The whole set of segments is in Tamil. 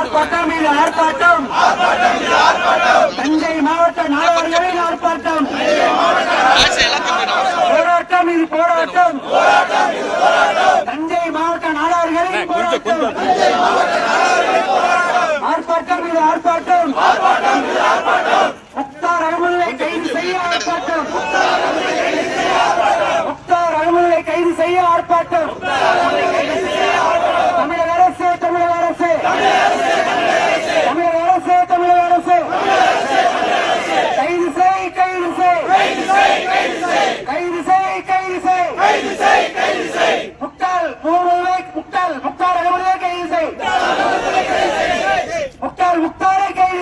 ஆர்ப்பாட்டம் இது ஆர்ப்பாட்டம். தஞ்சை மாவட்ட நாடவர்களின் ஆர்ப்பாட்டம். போராட்டம் இது போராட்டம். தஞ்சை மாவட்ட நாடவர்களின் போராட்டம். ஆர்ப்பாட்டம் இது ஆர்ப்பாட்டம்.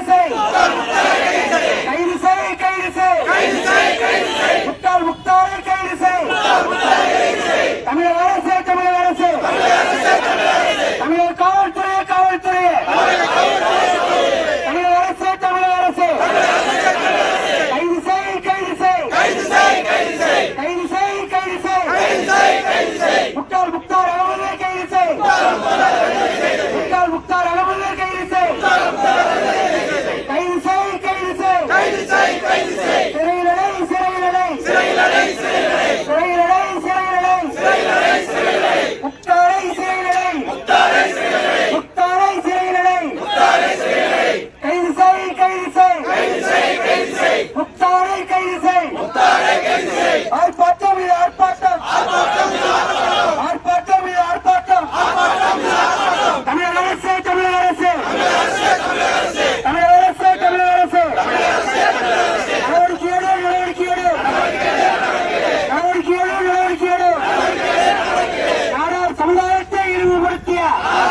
dizem? fuerte. ¡Ah!